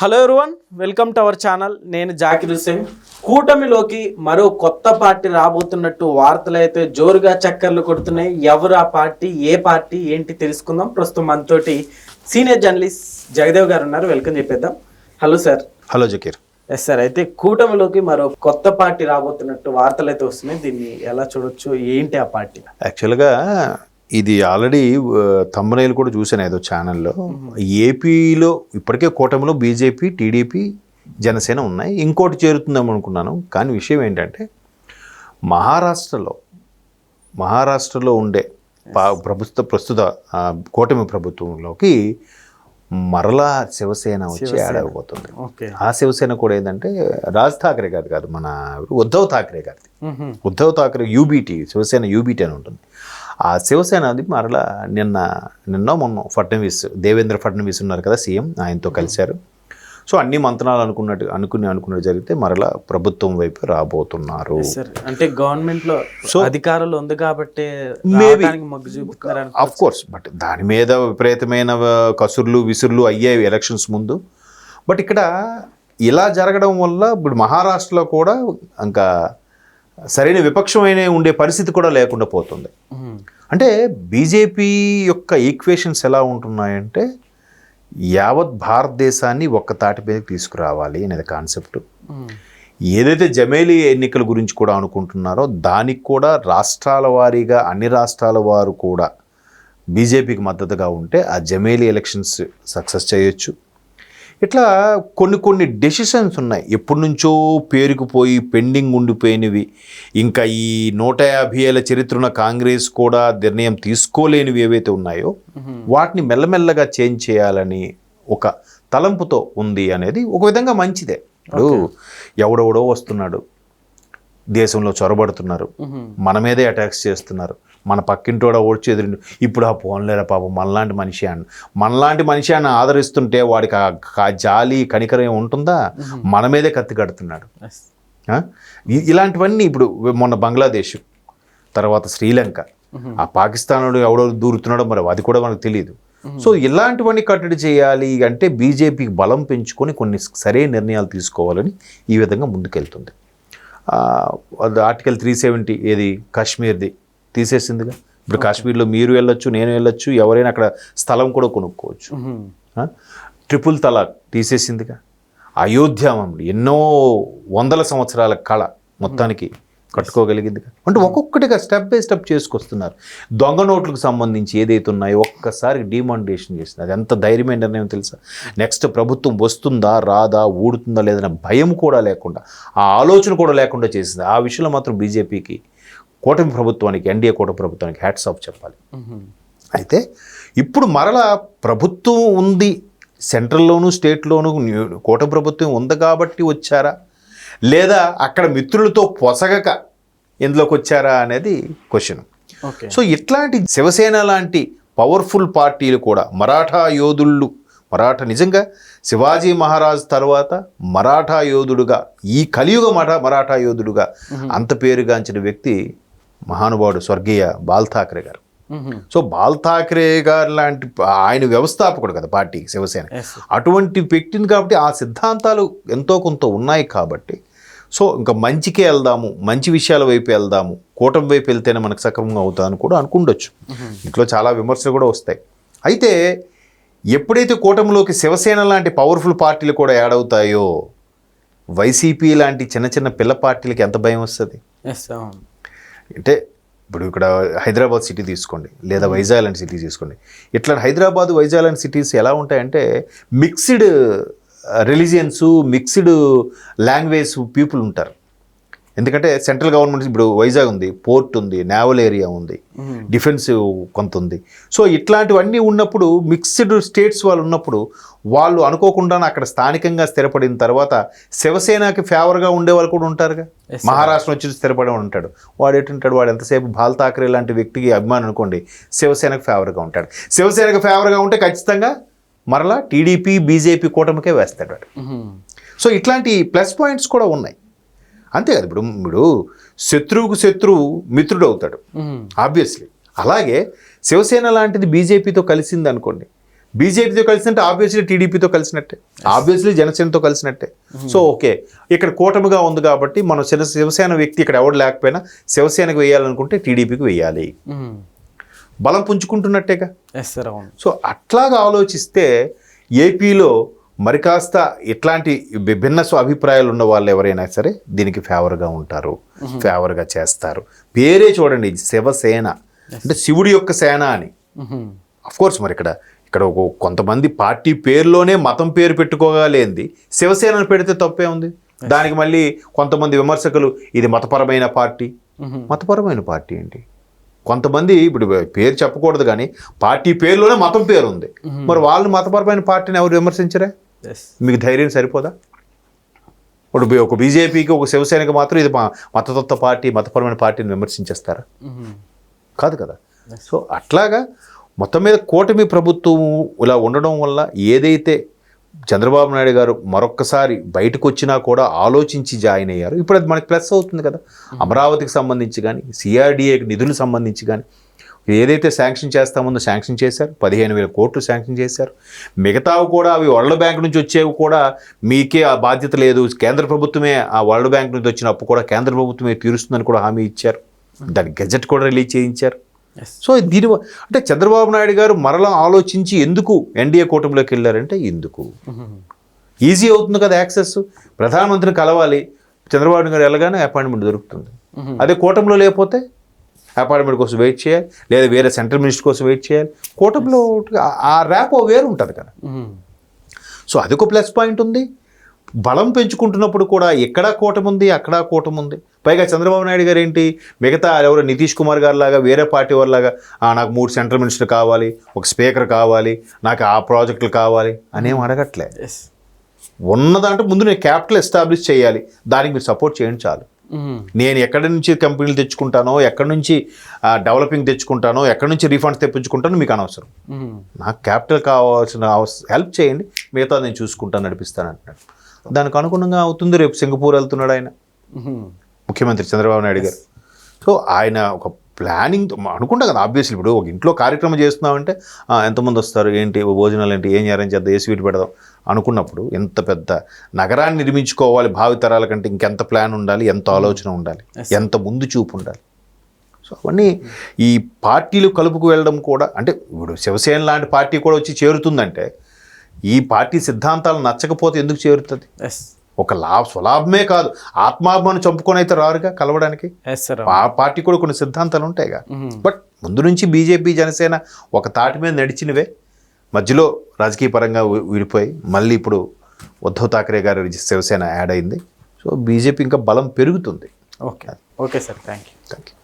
Hello everyone welcome to our channel నేను జాకిర్ హుసేన్ కూటమిలోకి మరో కొత్త పార్టీ రాబోతున్నట్టు వార్తలు అయితే జోరుగా చక్కర్లు కొడుతున్నాయి. ఎవరు ఆ పార్టీ ఏ పార్టీ ఏంటి తెలుసుకుందాం. ప్రస్తుతం మనతోటి సీనియర్ జర్నలిస్ట్ జగదేవ్ గారు ఉన్నారు. వెల్కమ్ చెప్పేద్దాం. Hello sir hello Zakir. Yes sir అయితే కూటమిలోకి మరో కొత్త పార్టీ రాబోతున్నట్టు వార్తలు అయితే వస్తున్నాయి. దీన్ని ఎలా చూడొచ్చు? ఏంటి ఆ పార్టీ? యాక్చువల్గా ఇది ఆల్రెడీ తమ్మనేలు కూడా చూశాను ఏదో ఛానల్లో ఏపీలో ఇప్పటికే కూటమిలో బీజేపీ టీడీపీ జనసేన ఉన్నాయి. ఇంకోటి చేరుతుందేమో అనుకున్నాను. కానీ విషయం ఏంటంటే మహారాష్ట్రలో మహారాష్ట్రలో ఉండే ప్రభుత్వ ప్రస్తుత కూటమి ప్రభుత్వంలోకి మరలా శివసేన వచ్చి యాడ్ అయిపోతుంది ఆ శివసేన కూడా ఏంటంటే రాజ్ ఠాకరే గారు కాదు మన ఉద్ధవ్ ఠాకరే గారిది. ఉద్ధవ్ ఠాకరే యూబీటీ శివసేన యూబీటీ అని ఉంటుంది. ఆ శివసేన అది మరలా నిన్న నిన్న మొన్న ఫడ్నవీస్ దేవేంద్ర ఫడ్నవీస్ ఉన్నారు కదా సీఎం ఆయనతో కలిశారు. సో అన్ని మంత్రాలు అనుకున్నట్టు అనుకుని అనుకున్నట్టు జరిగితే మరలా ప్రభుత్వం వైపు రాబోతున్నారు. సార్ అంటే గవర్నమెంట్లో అధికారులు ఉంది కాబట్టి ఆఫ్ కోర్స్ బట్ దాని మీద విపరీతమైన కసుర్లు విసుర్లు అయ్యాయి ఎలక్షన్స్ ముందు. బట్ ఇక్కడ ఇలా జరగడం వల్ల ఇప్పుడు మహారాష్ట్రలో కూడా ఇంకా సరైన విపక్షమైన ఉండే పరిస్థితి కూడా లేకుండా పోతుంది. అంటే బీజేపీ యొక్క ఈక్వేషన్స్ ఎలా ఉంటున్నాయంటే యావత్ భారతదేశాన్ని ఒక్క తాటి మీదకి తీసుకురావాలి అనేది కాన్సెప్ట్ ఏదైతే జమేలి ఎన్నికల గురించి కూడా అనుకుంటున్నారో దానికి కూడా రాష్ట్రాల వారీగా అన్ని రాష్ట్రాల వారు కూడా బీజేపీకి మద్దతుగా ఉంటే ఆ జమేలి ఎలక్షన్స్ సక్సెస్ చేయొచ్చు. ఇట్లా కొన్ని కొన్ని డెసిషన్స్ ఉన్నాయి. ఎప్పటి నుంచో పేరుకుపోయి పెండింగ్ ఉండిపోయినవి. ఇంకా ఈ నూట యాభై ఏళ్ళ చరిత్రన కాంగ్రెస్ కూడా నిర్ణయం తీసుకోలేనివి ఏవైతే ఉన్నాయో వాటిని మెల్లమెల్లగా చేంజ్ చేయాలని ఒక తలంపుతో ఉంది అనేది ఒక విధంగా మంచిదే. ఇప్పుడు ఎవడెవడో వస్తున్నాడు. దేశంలో చొరబడుతున్నారు. మన మీదే అటాక్స్ చేస్తున్నారు. మన పక్కింటోడ ఓడ్చి ఎదురు ఇప్పుడు ఆ పోన్లేరా పాపం మనలాంటి మనిషి అన్న మనలాంటి మనిషి అని ఆదరిస్తుంటే వాడికి ఆ జాలి కనికరం ఉంటుందా? మన మీదే కత్తి కడుతున్నాడు. ఇలాంటివన్నీ ఇప్పుడు మొన్న బంగ్లాదేశ్ తర్వాత శ్రీలంక ఆ పాకిస్తాన్ ఎవడో దూరుతున్నాడో మరి అది కూడా మనకు తెలియదు సో ఇలాంటివన్నీ కట్టడి చేయాలి అంటే బీజేపీకి బలం పెంచుకొని కొన్ని సరైన నిర్ణయాలు తీసుకోవాలని ఈ విధంగా ముందుకెళ్తుంది. ఆర్టికల్ త్రీ సెవెంటీ ఏది? కాశ్మీర్ది. తీసేసిందిగా. ఇప్పుడు కాశ్మీర్లో మీరు వెళ్ళొచ్చు నేను వెళ్ళొచ్చు ఎవరైనా అక్కడ స్థలం కూడా కొనుక్కోవచ్చు? ట్రిపుల్ తలాక్ తీసేసిందిగా. అయోధ్యామములు ఎన్నో వందల సంవత్సరాల కళ మొత్తానికి. కట్టుకోగలిగిందిగా అంటే ఒక్కొక్కటిగా స్టెప్ బై స్టెప్ చేసుకొస్తున్నారు. దొంగ నోట్లకు సంబంధించి ఏదైతే ఉన్నాయో ఒక్కసారి డిమాండేషన్ చేసింది అది ఎంత ధైర్యమైన నిర్ణయం తెలుసా? నెక్స్ట్ ప్రభుత్వం వస్తుందా రాదా ఊడుతుందా లేదన్న భయం కూడా లేకుండా ఆ ఆలోచన కూడా లేకుండా చేసింది. ఆ విషయంలో మాత్రం బీజేపీకి కూటమి ప్రభుత్వానికి ఎన్డీఏ కూటమి ప్రభుత్వానికి హ్యాట్స్ ఆఫ్ చెప్పాలి. అయితే ఇప్పుడు మరలా ప్రభుత్వం ఉంది సెంట్రల్లోనూ స్టేట్లోనూ కూటమి ప్రభుత్వం ఉంది కాబట్టి వచ్చారా? లేదా అక్కడ మిత్రులతో పొసగక ఇందులోకి వచ్చారా అనేది క్వశ్చన్ సో ఇట్లాంటి శివసేన లాంటి పవర్ఫుల్ పార్టీలు కూడా మరాఠా యోధుళ్ళు మరాఠా నిజంగా శివాజీ మహారాజ్ తర్వాత మరాఠా యోధుడుగా ఈ కలియుగ మరా మరాఠా యోధుడుగా అంత పేరుగాంచిన వ్యక్తి మహానుభావుడు స్వర్గీయ బాల్ ఠాకరే గారు. సో బాల్ ఠాకరే గారు లాంటి ఆయన వ్యవస్థాపకుడు కదా పార్టీ శివసేన. అటువంటి వ్యక్తిని కాబట్టి ఆ సిద్ధాంతాలు ఎంతో కొంత ఉన్నాయి కాబట్టి సో ఇంకా మంచికే వెళ్దాము మంచి విషయాల వైపు వెళ్దాము కూటమి వైపు వెళ్తేనే మనకు సక్రమంగా అవుతుందని కూడా అనుకుండొచ్చు. ఇంట్లో చాలా విమర్శలు కూడా వస్తాయి. అయితే ఎప్పుడైతే కూటమిలోకి శివసేన లాంటి పవర్ఫుల్ పార్టీలు కూడా యాడ్ అవుతాయో వైసీపీ లాంటి చిన్న చిన్న పిల్ల పార్టీలకి ఎంత భయం వస్తుంది? అంటే ఇప్పుడు ఇక్కడ హైదరాబాద్ సిటీ తీసుకోండి లేదా వైజాగ్ లాంటి సిటీ తీసుకోండి. ఇట్లా హైదరాబాద్ వైజాగ్ లాంటి సిటీస్ ఎలా ఉంటాయంటే mixed religions mixed language people ఉంటారు. ఎందుకంటే సెంట్రల్ గవర్నమెంట్ ఇప్పుడు వైజాగ్ ఉంది పోర్ట్ ఉంది నేవల్ ఏరియా ఉంది డిఫెన్స్ కొంత ఉంది. సో ఇట్లాంటివన్నీ ఉన్నప్పుడు మిక్స్డ్ స్టేట్స్ వాళ్ళు ఉన్నప్పుడు వాళ్ళు అనుకోకుండా అక్కడ స్థానికంగా స్థిరపడిన తర్వాత శివసేనకి ఫేవర్గా ఉండే వాళ్ళు కూడా ఉంటారుగా. మహారాష్ట్ర వచ్చి స్థిరపడి ఉంటాడు. వాడు ఎటుంటాడు వాడు ఎంతసేపు బాల్ ఠాకరే లాంటి వ్యక్తికి అభిమానం అనుకోండి శివసేనకు ఫేవర్గా ఉంటాడు. శివసేనకు ఫేవర్గా ఉంటే ఖచ్చితంగా మరలా టీడీపీ బీజేపీ కూటమికే వేస్తాడు. వాడు సో ఇట్లాంటి ప్లస్ పాయింట్స్ కూడా ఉన్నాయి. అంతే కదా ఇప్పుడు ఇప్పుడు శత్రువుకు శత్రువు మిత్రుడు అవుతాడు ఆబ్వియస్లీ. అలాగే శివసేన లాంటిది బీజేపీతో కలిసింది అనుకోండి. బీజేపీతో కలిసినట్టే ఆబ్వియస్లీ టీడీపీతో కలిసినట్టే. ఆబ్వియస్లీ జనసేనతో కలిసినట్టే. సో ఓకే ఇక్కడ కూటమిగా ఉంది కాబట్టి మనం శివ శివసేన వ్యక్తి ఇక్కడ ఎవడు లేకపోయినా శివసేనకు వేయాలనుకుంటే టీడీపీకి వేయాలి. బలం పుంజుకుంటున్నట్టేగా. ఎస్ సార్ అవును. సో అట్లాగా ఆలోచిస్తే ఏపీలో మరి కాస్త ఇట్లాంటి విభిన్న స్వ అభిప్రాయాలు ఉన్న వాళ్ళు ఎవరైనా సరే దీనికి ఫేవర్గా ఉంటారు ఫేవర్గా చేస్తారు. పేరే చూడండి శివసేన. అంటే శివుడి యొక్క సేన అని. కోర్స్ మరి ఇక్కడ ఇక్కడ ఒక కొంతమంది పార్టీ పేరులోనే మతం పేరు పెట్టుకోగలేంది. శివసేనను పెడితే తప్పే ఉంది. దానికి మళ్ళీ కొంతమంది విమర్శకులు ఇది మతపరమైన పార్టీ. మతపరమైన పార్టీ ఏంటి? కొంతమంది ఇప్పుడు పేరు చెప్పకూడదు కానీ పార్టీ పేరులోనే మతం పేరు ఉంది. మరి వాళ్ళు మతపరమైన పార్టీని ఎవరు విమర్శించరే? మీకు ధైర్యం సరిపోదా? ఇప్పుడు ఒక బీజేపీకి ఒక శివసేనకి మాత్రం ఇది మా మతతత్వ పార్టీ మతపరమైన పార్టీని విమర్శించేస్తారా? కాదు కదా. సో అట్లాగా మొత్తం మీద కూటమి ప్రభుత్వం ఇలా ఉండడం వల్ల ఏదైతే చంద్రబాబు నాయుడు గారు మరొక్కసారి బయటకు వచ్చినా కూడా ఆలోచించి జాయిన్ అయ్యారు. ఇప్పుడు అది మనకి ప్లస్ అవుతుంది కదా. అమరావతికి సంబంధించి కానీ సిఆర్డిఏకి నిధులు సంబంధించి కానీ ఏదైతే శాంక్షన్ చేస్తాముందో శాంక్షన్ చేశారు. పదిహేను వేల కోట్లు శాంక్షన్ చేశారు. మిగతావి కూడా అవి వరల్డ్ బ్యాంక్ నుంచి వచ్చేవి కూడా మీకే ఆ బాధ్యత లేదు. కేంద్ర ప్రభుత్వమే ఆ వరల్డ్ బ్యాంక్ నుంచి వచ్చిన అప్పు కూడా కేంద్ర ప్రభుత్వమే తీరుస్తుందని కూడా హామీ ఇచ్చారు. దాని గెజెట్ కూడా రిలీజ్ చేయించారు. సో దీని అంటే చంద్రబాబు నాయుడు గారు మరలా ఆలోచించి ఎందుకు ఎన్డీఏ కూటమిలోకి వెళ్ళారంటే ఎందుకు? ఈజీ అవుతుంది కదా యాక్సెస్. ప్రధానమంత్రిని కలవాలి. చంద్రబాబు నాయుడు గారు వెళ్ళగానే అపాయింట్మెంట్ దొరుకుతుంది. అదే కూటమిలో లేకపోతే అపాయింట్మెంట్ కోసం వెయిట్ చేయాలి. లేదా వేరే సెంట్రల్ మినిస్టర్ కోసం వెయిట్ చేయాలి. కూటమిలో ఆ- ఆ ర్యాప్ వేరు ఉంటుంది కదా సో అదొక ప్లస్ పాయింట్ ఉంది. బలం పెంచుకుంటున్నప్పుడు కూడా ఎక్కడా కూటమి ఉంది అక్కడా కూటమి ఉంది. పైగా చంద్రబాబు నాయుడు గారు ఏంటి మిగతా ఎవరు నితీష్ కుమార్ గారు లాగా వేరే పార్టీ వాళ్ళలాగా "ఆ, నాకు మూడు సెంట్రల్ మినిస్టర్ కావాలి ఒక స్పీకర్ కావాలి నాకు ఆ ప్రాజెక్టులు కావాలి అనేం అడగట్లే. ఉన్నదంటే ముందు నేను క్యాపిటల్ ఎస్టాబ్లిష్ చేయాలి. దానికి మీరు సపోర్ట్ చేయండి చాలు. నేను ఎక్కడి నుంచి కంపెనీలు తెచ్చుకుంటానో ఎక్కడి నుంచి డెవలపింగ్ తెచ్చుకుంటానో ఎక్కడి నుంచి రీఫండ్స్ తెప్పించుకుంటానో మీకు అనవసరం. నాకు క్యాపిటల్ కావాల్సిన హెల్ప్ చేయండి. మిగతా నేను చూసుకుంటాను నడిపిస్తాను అంటున్నాడు. దానికి అనుగుణంగా అవుతుంది. రేపు సింగపూర్ వెళ్తున్నాడు ఆయన. ముఖ్యమంత్రి చంద్రబాబు నాయుడు గారు. సో ఆయన ఒక ప్లానింగ్ అనుకుంటా కదా ఆబ్వియస్లీ ఇప్పుడు ఒక ఇంట్లో కార్యక్రమం చేస్తున్నామంటే "ఆ, ఎంతమంది వస్తారు? ఏంటి? భోజనాలు ఏంటి? ఏం చేయాలని చేద్దాం? ఏ స్వీట్ పెడదాం. అనుకున్నప్పుడు ఎంత పెద్ద నగరాన్ని నిర్మించుకోవాలి భావితరాల కంటే ఇంకెంత ప్లాన్ ఉండాలి? ఎంత ఆలోచన ఉండాలి? ఎంత ముందు చూపు ఉండాలి? సో అవన్నీ ఈ పార్టీలు కలుపుకు వెళ్ళడం కూడా అంటే ఇప్పుడు శివసేన లాంటి పార్టీ కూడా వచ్చి చేరుతుందంటే ఈ పార్టీ సిద్ధాంతాలు నచ్చకపోతే ఎందుకు చేరుతుంది? ఒక లాభ స్వలాభమే కాదు. ఆత్మాభిమానం చంపుకొని అయితే రారుగా కలవడానికి? ఎస్ సార్ ఆ పార్టీ కూడా కొన్ని సిద్ధాంతాలు ఉంటాయిగా. బట్ ముందు నుంచి బీజేపీ జనసేన ఒక తాటి మీద నడిచినవే. మధ్యలో రాజకీయ పరంగా విడిపోయి మళ్ళీ ఇప్పుడు ఉద్ధవ్ ఠాక్రే గారి శివసేన యాడ్ అయింది. సో బీజేపీ ఇంకా బలం పెరుగుతుంది. Okay okay sir thank you thank you